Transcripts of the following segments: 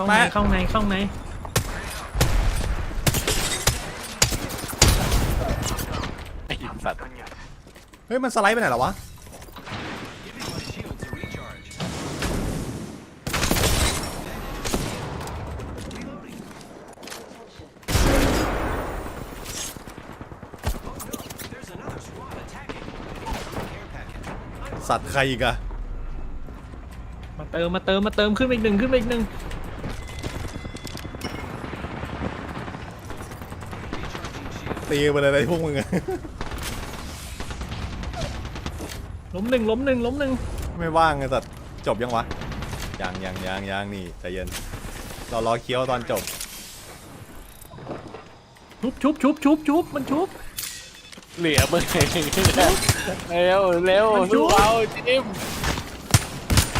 เข้าในแปะเข้าในเข้าในไอ้สัตว์เฮ้ยมันสไลด์ไปไหนเหรอวะสัตว์ใครอีกอะมาเติมมาเติมมาเติมขึ้นไปอีกหนึ่งขึ้นไปอีกหนึ่ง ตีไปเลยไอ้พวกมึงอะล้มหนึ่งล้มหนึ่งล้มหนึ่งไม่ว่างไอ้สัตว์จบยังวะยังยังยังยังนี่ใจเย็นเรารอเคี้ยวตอนจบชุบชุบชุบชุบชุบมันชุบ เหลือมึงเองเร็วเร็วมันยุ่สู้งเอาจิม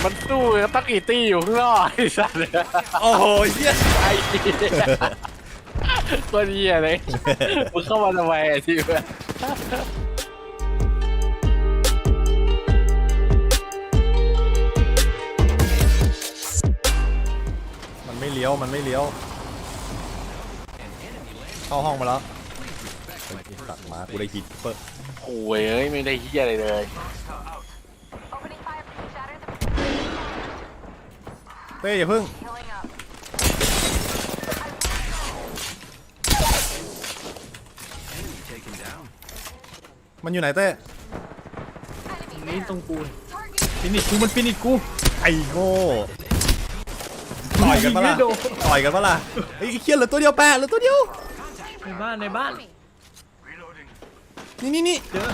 มันสู้กับตักอีตี้อยู่ข้างนอกไอ้สัตว์โอ้โหเหี้ยไอ้เหี้ย ตัวเหี้ยเลยมึงเข้ามาทำไมไอ้ที่มันไม่เลี้ยว มันไม่เลี้ยว เข้าห้องมาแล้วไอ้สัตว์มากูได้ฮิตเปอร์โอ้ยเอ้ยไม่ได้เหี้ยอะไรเลย Opening fire from shatter the เต้อย่าพึ่ง healing มันอยู่ไหนเต้นี่ตรงกูฟินิชกูมันฟินิชกูไอ้โง่ต่อยกันปะล่ะไม่โดนต่อยกันปะล่ะไอ้ยเคียเหลือตัวเดียวแปะเหลือตัวเดียวในบ้านในบ้านนี่นี่นี่เจอ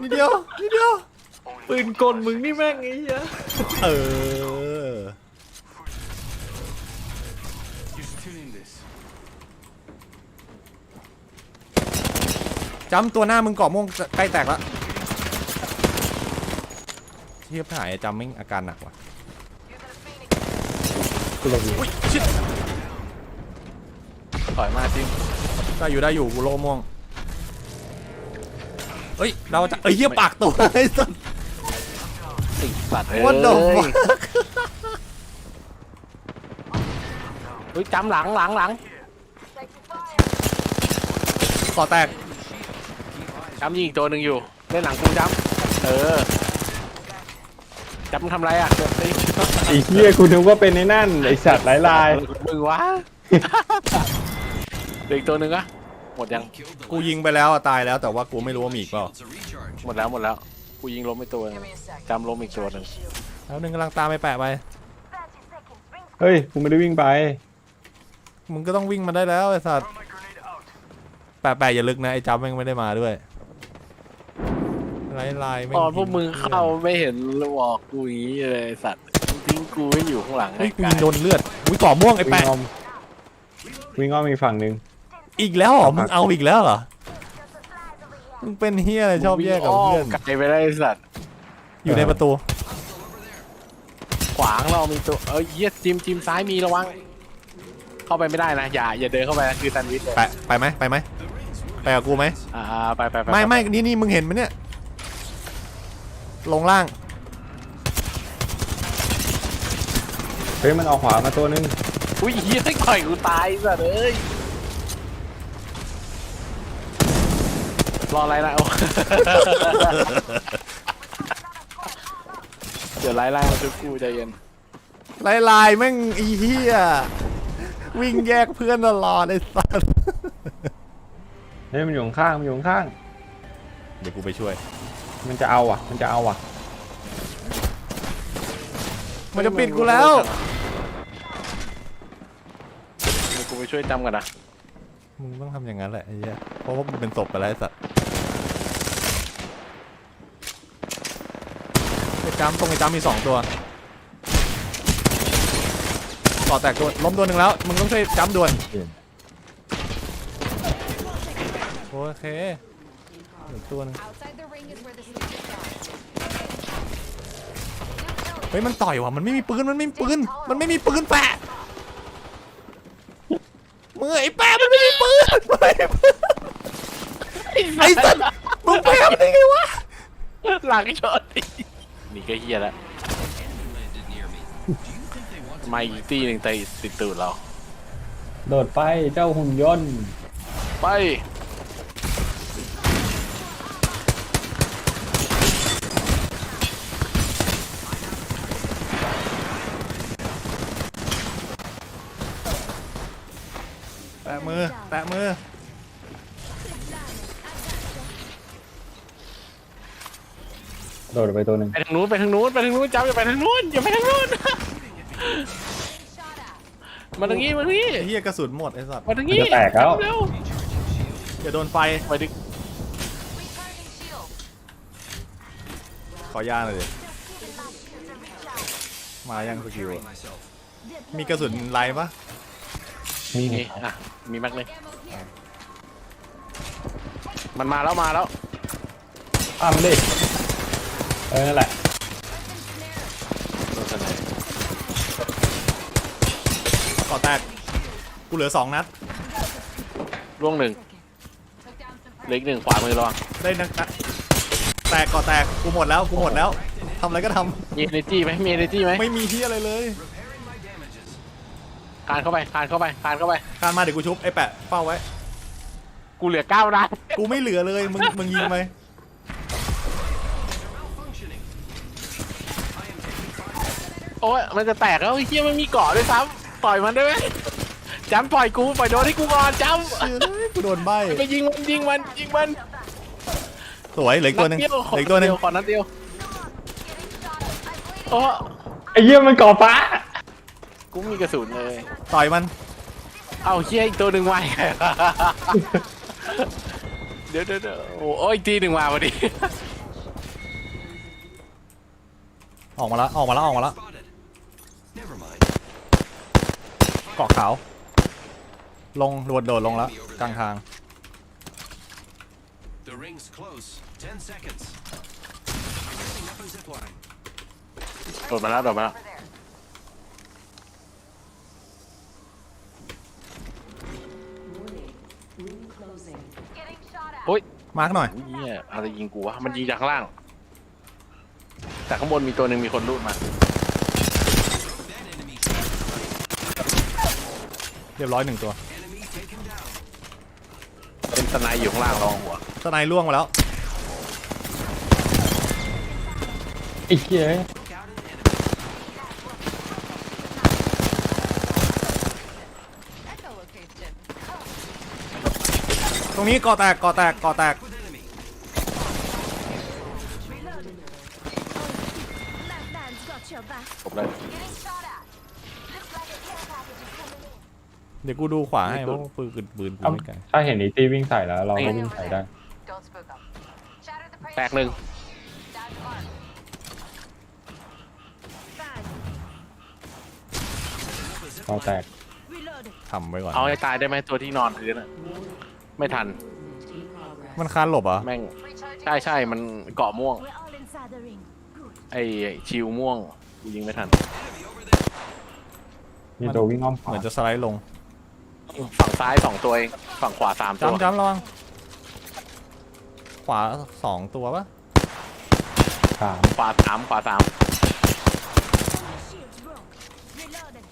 นี่เดียวนี่เดียวปืนกลมึงนี่แม่งไอ้เหี้ยเออ จำตัวหน้ามึงเกาะม่วงใกล้แตกแล้วเทียบถ่ายจำไม่งอาการหนักว่ะอุ้ยชิดถอยมาจิมได้อยู่ได้อยู่กูโลม่วงเอ้ยเราจะเอ้ยเหี้ยปากตัวไอ้สัสไอ้สัตว์เอ้ย What the fuck เฮ้ยจำหลังหลังหลังเกาะแตก จำยิงอีกตัวหนึ่งอยู่เล่นหลังกูจำเออจำทำไรอะเดี๋ยวตีไอ้เหี้ยกูนึกว่าเป็นในนั่นไอ้สัตว์หลายลายมึงวะเด็กตัวหนึ่งอะหมดยังกูยิงไปแล้วอะตายแล้วแต่ว่ากูไม่รู้ว่ามีอีกเปล่าหมดแล้วหมดแล้วกูยิงล้มไปตัวหนึง Give me a sec. จำล้มอีกตัวหนึ่งแล้วนึงกำลังตามไปแปะไป30 seconds. Ring เฮ้ยกูไม่ได้วิ่งไปมึงก็ต้องวิ่งมาได้แล้วไอ้สัตว์แปะแปะอย่าลึกนะไอ้จับแม่งไม่ได้มาด้วย ไล่ไล่แม่งตอนพวกยิงมึงเข้าไม่เห็นบอกกูอย่างนี้เลยไอ้สัตว์ทิ้งกูให้อยู่ข้างหลังเฮ้ยกูไอ้ยิงโดนเลือดอุ้ยเกาะม่วงไอ้วิ่งแปะอ้อมวิ่งอ้อมอีกฝั่งหนึ่งอีกแล้วเหรอมึงเอาอีกแล้วเหรอมึงเป็นเฮียอะไรชอบแยกกับวิ่งเพื่อนมไกลไปได้ไอ้สัตว์อยู่ในประตูขวางเรามีตัวเอ้ยเหี้ยจิมจิมซ้ายมีระวัง เข้าไปไม่ได้นะอย่าอย่าเดินเข้าไปนะคือแซนด์วิชเลยไปไปไหมไปไหมไปกับกูไหมอ่าไปไปไปไม่ไม่นี่นี่มึงเห็นไหมเนี่ย ลงล่าง เฮ้ยมันออกขวามาตัวนึงอุ้ยเฮียต่อยกูตายสัตว์เอ้ยรออะไรนะโอ้เดี๋ยวไล่ไล่มาช่วยกูใจเย็นลายลายแม่งอีเหี้ยวิ่งแยกเพื่อนตลอดไอ้สัสเฮ้ยมันอยู่ข้างมันอยู่ข้างเดี๋ยวกูไปช่วย มันจะเอาอะ มันจะเอาอะ มันจะปิดกูแล้ว เดี๋ยวกูไปช่วยจำกันนะมึงต้องทำอย่างนั้นแหละไอ้เหี้ยเพราะว่ามึงเป็นศพไปแล้วไอ้สัสไอ้จ้ำตรงไอ้จ้ำมีสองตัว ต่อแตกตัวล้มตัวหนึ่งแล้ว มึงต้องช่วยจ้ำด่วนโอเค เหลือตัวหนึง outside the ring is where the sneakers are. เฮ้ยมันต่อยว่ะมันไม่มีปืนมันไม่มีปืนมันไม่มีปืนแปะมือไอ้แปะมันไม่มีปืนมันไม่มีปืนไอ้สัสมึงแปะมันได้ไงวะหลังชนนี่ก็เฮียแล้วมาอีกตีหนึ่งตีติดตูดเรา โดดไปเจ้าหุ่นยนต์ ไป แตะมือ โดดไปตัวหนึ่งไปทางนู้นไปทางนู้นไปทางนู้นจ้าอย่าไปทางนู้นอย่าไปทางนู้น Shot at. มาทางนี้มาทางนี้ไอ้เหี้ยกระสุนหมดไอ้สัตว์มาทางนี้มันจะแตกแล้วเร็วอย่าโดนไฟไปดิ Recharging shield. ขอยาหน่อยดิมายังสกิลอะมีกระสุนไลน์ปะ นี่นี่อะมีแม็กเลยมันมาแล้วมาแล้วอ้ามนดิเออนั่นแหละโดนสไนป์ก่อแตกกูเหลือสองนัด ล่วงหนึ่ง Took down some เหล็กหนึ่งขวามือระวังได้นักนัดแตกก่อแตกกูหมดแล้วกูหมดแล้วทำอะไรก็ทมีเอเนจีไหมมีเอเนจีไหมำไม่มีที่อะไรเลยคานเข้าไปคานเข้าไปคานเข้าไป คานมาเดี๋ยวกูชุบไอ้แปะเฝ้าไว้ กูเหลือเก้านัดกูไม่เหลือเลยมึงมึงยิงไปโอ้ยมันจะแตกแล้วไอ้เฮียมันมีเกาะด้วยซ้ำปล่อยมันได้ไหมจำปล่อยกูปล่อยโดนให้กูก่อนจเฮ้ยกูโดนใบำไปยิงมันยิงมันยิงมันสวยเหลืออีกตัวหนึ่งดเดียวเหลืออีกตัวหนึ่งขอนัดเดียว getting shot at. I'm bleeding. โอ้ไอ้เหี้ยมันก่อฟ้า กูมีกระสุนเลย ต่อยมันเอาเฮียอีกตัวหนึ่งมาเดี๋ยวเดี๋ยวเดี๋ยวโอ้โอ้ยอีกทีหนึ่งมาพอดี ออกมาแล้วออกมาแล้วออกมาแล้วเกาะขาว ลงโดดโดดลงแล้วกลางทาง The ring's close. Ten seconds. Setting up a zip line. โดดมาแล้วโดดมาแล้ว Over there. Getting shot at. โอ้ย มาร์กหน่อยเฮียอะไรยิงกูวะ มันยิงจากข้างล่าง แต่ข้างบนมีตัวหนึ่งมีคนรูดมา เรียบร้อยหนึ่งตัวเป็นสไนด์อยู่ข้างล่างรองหัว สไนล่วงมาแล้วไอ้เหี้ย Echolocation. ต รงนี้เกาะแตกเกาะแตกเกาะแตกผมเลย Getting shot at. Looks like a care package is coming in. เดี๋ยวกูดูขวาให้เพราะว่าปืนปืนปืนกูเอ้าไม่ไกลถ้าเห็นอีตี้วิ่งใส่แล้ว เราก็ Enemy วิ่ง over ใส่ได้ there. Don't spook them. Shatter the prey. แตกหนึ่ง Down to mark. เราแตก ทำไว้ก่อน เอาให้ตายได้ไหมตัวที่นอนพื้นอะ ไม่ทัน มันคานหลบเหรอะแม่ง Recharging. ใช่ใช่มันเกาะม่วง We're all inside the ring. Good. ไอ้ชิวม่วงกูยิงไม่ทัน มีตัววิ่งอ้อมขเหวามือนจะสไลด์ลงฝั่งซ้ายสองตัวเอง ฝั่งขวาสามตัว จำจำระวัง ขวาสองตัวปะสามขวาสามขวาสาม Shields broke. Reloading.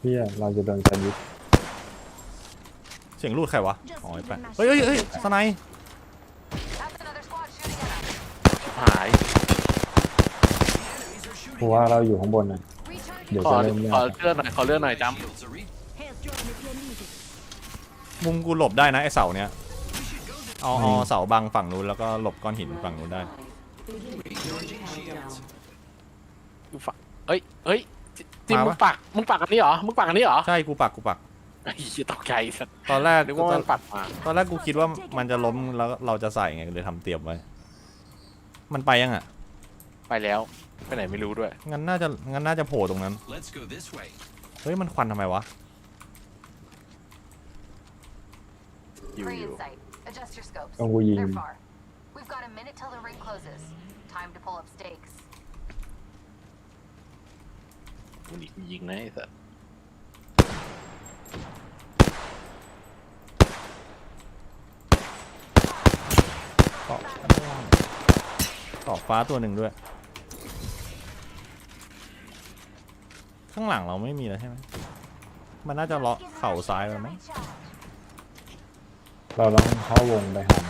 เหี้ยเราจะโดนสนิท เสียงรูดใครวะ อ๋อไอ้แปะเฮ้ยเฮ้ยเฮ้ยสไนด์ That's another squad shooting at us. หาย เพราะว่าเราอยู่ข้างบนน่ะ Recharging. เดี๋ยวขอจะเริ่มยาขอกเลื่อนหน่อยขอเลื่อนหน่อยจ Shields are re- Health drone if you need it. มุมกูหลบได้นะไอเสาเนี้ยเอาเอาเสาบังฝั่งนู้นแล้วก็หลบก้อนหินฝั่งนู้นได้ำฝั่งเอ้ยเอ้ยจิจิมมามึปะงปักมึงปักอันนี้เหรอมึงปักอันนี้เหรอใช่กูปักกูปัก ไอ้เหี้ยตกใจสัตว์ตอนแรกนึกตว่าอมันนปักมาตอนแรกกูคิดว่ามันจะล้มแล้วเราจะใส่ไงเลยทำเตรียมไว้ มันไปยังอะ ไปแล้วไปไหนไม่รู้ด้วย งั้นน่าจะงั้นน่าจะโผล่ตรงนั้น Let's go this way. เฮ้ยมันควันทำไมวะ อยู่ Free อยู่ in sight. Adjust your scopes. ต้องกูยิง They're far. We've got a minute till the ring closes. Time to pull up stakes. มันอีกยิงนะไอ้สัตว์ เกาะเกาะฟ้าตัวหนึ่งด้วย ข้างหลังเราไม่มีแล้วใช่ไหมมันน่าจะเลาะเข่าซ้ายแล้วไหมเราต้องเข้าวงไปหาม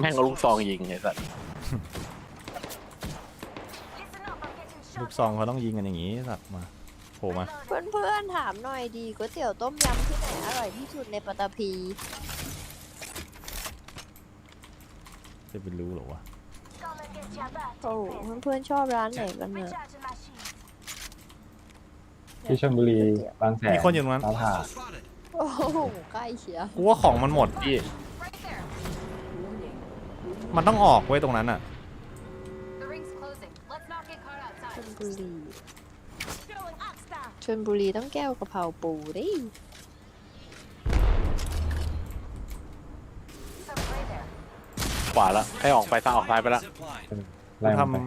แม่งก็ลูกซองยิงไอ้สัตว์ลูกซองเขาต้องยิงกันอย่างนี้สัตว์มาโผล่มา เพื่อนๆถามหน่อยดีก๋วยเตี๋ยวต้มยำที่ไหนอร่อยที่สุดในปัตตภี จะไปรู้เหรอวะโอ้เพื่อนๆชอบร้านไหนกันเนี่ยที่ชลบุรีบางแสนมีคนอยู่ตรงนั้น ฟ้าผ่า Hostile spotted. โอ้โหใกล้เชียร์กูว่าของมันหมดพี่ Right there. มันต้องออกไว้ตรงนั้นอะ The ring's closing. Let's not get caught ช outside. ลบุรีชลบุรีต้องแก้วกะเพราปูดิ Some right there. ขวาแล้วให้ออกไปซ้ายออกซ้ายไปแล้ว Zip line. ไล่มันไปทำ I am.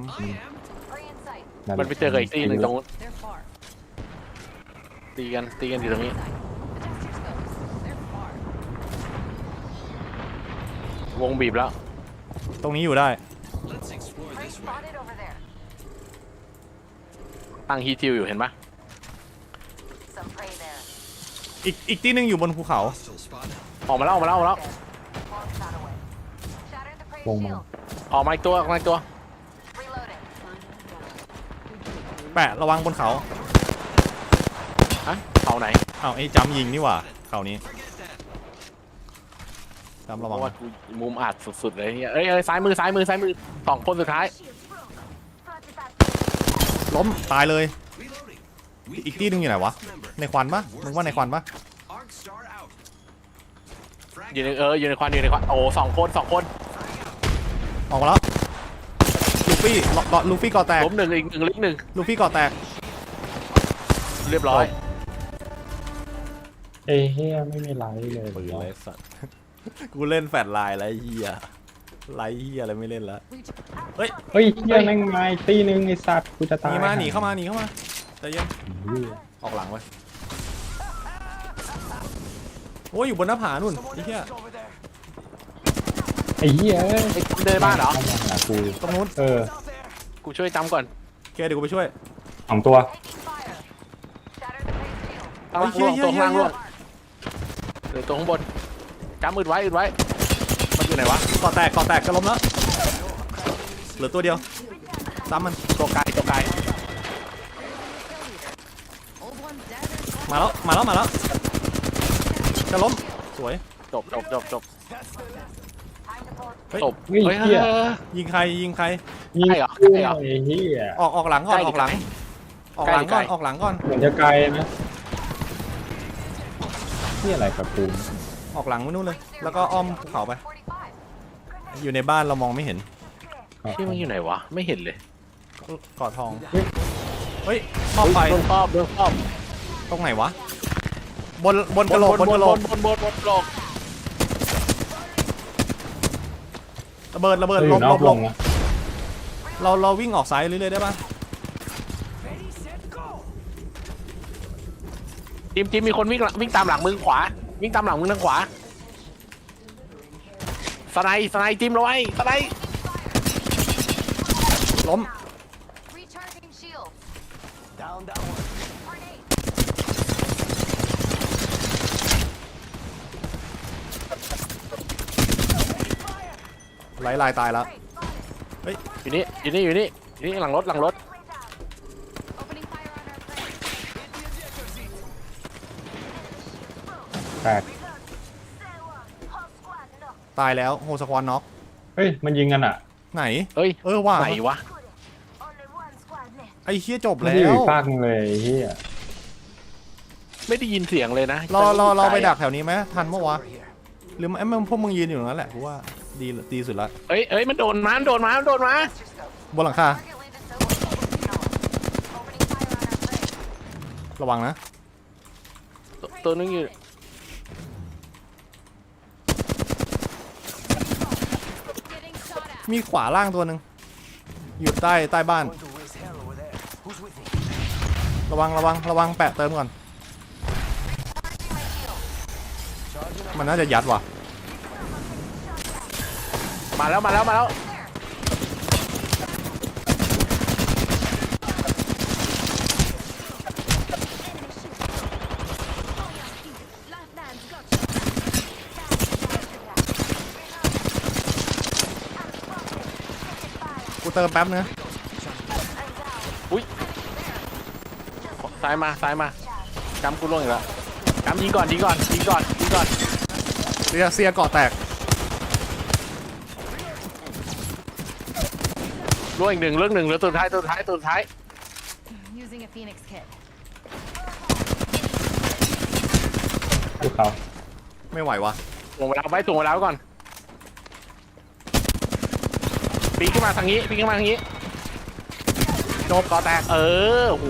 Prey in sight. มันไปเจอกับอีกตีหนึ่งตรงนู้น They're far. ตีกันตีกันอยู่ตรงนี้ Adjust your scopes. They're far. วงบีบแล้วตรงนี้อยู่ได้ Let's explore Prey this way. spotted over there. ตั้งฮีจิวอยู่เห็นปะ Some prey there. อีกอีกที่หนึ่งอยู่บนภูเขา Hostile spotted. ออกมาแล้วออกมาแล้วออกมาแล้ว There. Long shot away. Shattered the prey Wong shield. ออกมาอีกตัวออกมาอีกตัว Reloading. แปะระวังบนเขาฮะเขาไหนเอาไอ้จำยิงนี่หว่าเขานี้ Forget that. จำเพระวังราะว่ากูมุมอัดสุดๆเลยเนี่ยเอ้ยเอ้ยซ้ายมือซ้ายมือซ้ายมือสองคนสุดท้าย ล้มตายเลย Reloading. We อีก killed ที่หนึ่งอยู่ไหนวะ the last member. ในควันปะมึงว่าในควันปะ Arc star out. Frag อยู่ใน out. เอออยู่ในควันอยู่ในควันโอ้สองคนสองคน ออกมาแล้วลูฟี่ลลลูฟี่ก่อแตกล้มหนึ่งอีกหนึ่งลิกหนึ่งลูฟี่ก่อแตกเรียบร้อยเอ้ยเฮียไม่มีไลท์เลยปืนเลยสัตว์กูเล่นแฟลชไลน์แล้วไอ้เฮียไลท์เฮียอะไรไม่เล่นแล้วเฮ้ยเฮ้ยเฮียแม่งมาอีกตีหนึงไอ้สัตว์กูจะหตายนีมาหนีเข้ามาหนีเข้ามาใจเย็นเหี้ยออกหลังไว้โอ้ยอยู่บนหน้าผานู่นไอ้เฮีย ไอ้เฮียเอ้ยไอ้จำเดินบ้านเหรอข้มหากูตรงนู้น เออกูช่วยจำก่อนโอเคเดี๋ยวกูไปช่วย สองตัว Taking fire. Shattered the prey shield. ข้างล่างเฮ้ยร่วงเหี้ยตัวข้างล่างเหี้ร่ยวงเหลือตัวข้างบนจำอึดไว้อึดไว้ มันอยู่ไหนวะก่อแตกก่อแตกจะล้มแล้ว เหลือตัวเดียว ซ้ำมัน ตัวไกลตัวไกล Old one's dead. and มาแล้ว มาแล้ว มาแล้ว จะล้ม สวย จบจบจบจบ Time to pull. เฮ้ยจบเฮ้ยเฮ้ยเหี้ยเฮ้ยยิงใครยิงใคร ยิงใช่เหรอกูใช่เหรอ ไอ้เฮียออกออกหลังก่อนใกล้ออกหลังใกล้ออกหลังใกล้ก่อนออกหลังก่อนเหมือนจะไกลนะที่อะไรกับกูออกหลังไปนู่นเลย แล้วก็อ้อมภูเขาไป 45. อยู่ในบ้านเรามองไม่เห็นที่มันอยู่ไหนวะ ไม่เห็นเลยเกาะทองเฮ้ยมอบไปโดนครอบโดนครอบตรงไหนวะบนบนกระโหลกบนกระโหลกบนบนบนบนกระโหลก ระเบิดระเบิดอลยู่งนลอกงวลงงนะเราเราวิ่งออกซ้ายเรื่อยๆได้ปะจิมจิมมีคนวิ่งหลังวิ่งตามหลังมึงขวา วิ่งตามหลังมึงทางขวาสไนด์สไนด์จิมเราไว้สไนด์ล้ม Recharging shield. Down that ไหลลายตายแล้วอยู่นี่อยู่นี่อยู่นี่อยู่นี่หลังรถหลังรถ Opening fire on our prey. แตกตายแล้วโฮสควอนน็อกเฮ้ย มันยิงกันอะไหนเฮ้ยเออว่าไหนวะไอ้เฮียจบไม่แล้ได้อยู่วอีกภาคนึงเลยไอ้เฮียไม่ได้ยินเสียงเลยนะเราเราเราไปใจอะดักแถวนี้ไหมทันเมื่อวะหรือไอ้มึงพวกมึงยืนอยู่ตรงนั้นแหละกูว่า ดีดีสุดละเอ้ยเอ้ยมันโดนมามันโดนมามันโดนมา Adjust your scope. บนหลังคา Target landed so low. Opening fire on our prey. ระวังนะ ตัวตัวนึงอยู่ Getting shot at. มีขวาล่างตัวหนึ่งอยู่ใต้ใต้บ้าน Going to raise hell over there. Who's with me? ระวังระวังระวังแปะเติมก่อน Charging my shield. มันน่าจะยัดว่ะ มาแล้วมาแล้วมาแล้วกูเติมแป๊บนึงอุ้ยสายมาสายมาจำกูล่วงอีกแล้วจำยิงก่อนยิงก่อนยิงก่อนยิงก่อนเสียเสียเกาะแตก ล่วงอีกหนึ่งเรื่องหนึ่งเหลือตัวท้ายตัวท้ายตัวท้าย Using a Phoenix kit. ดูเขาไม่ไหววะถ่วงเวลาไว้ถ่วงเวลาไว้ก่อนปีนขึ้นมาทางนี้ปีนขึ้นมาทางนี้โจบก่อแตกเออโอ้โห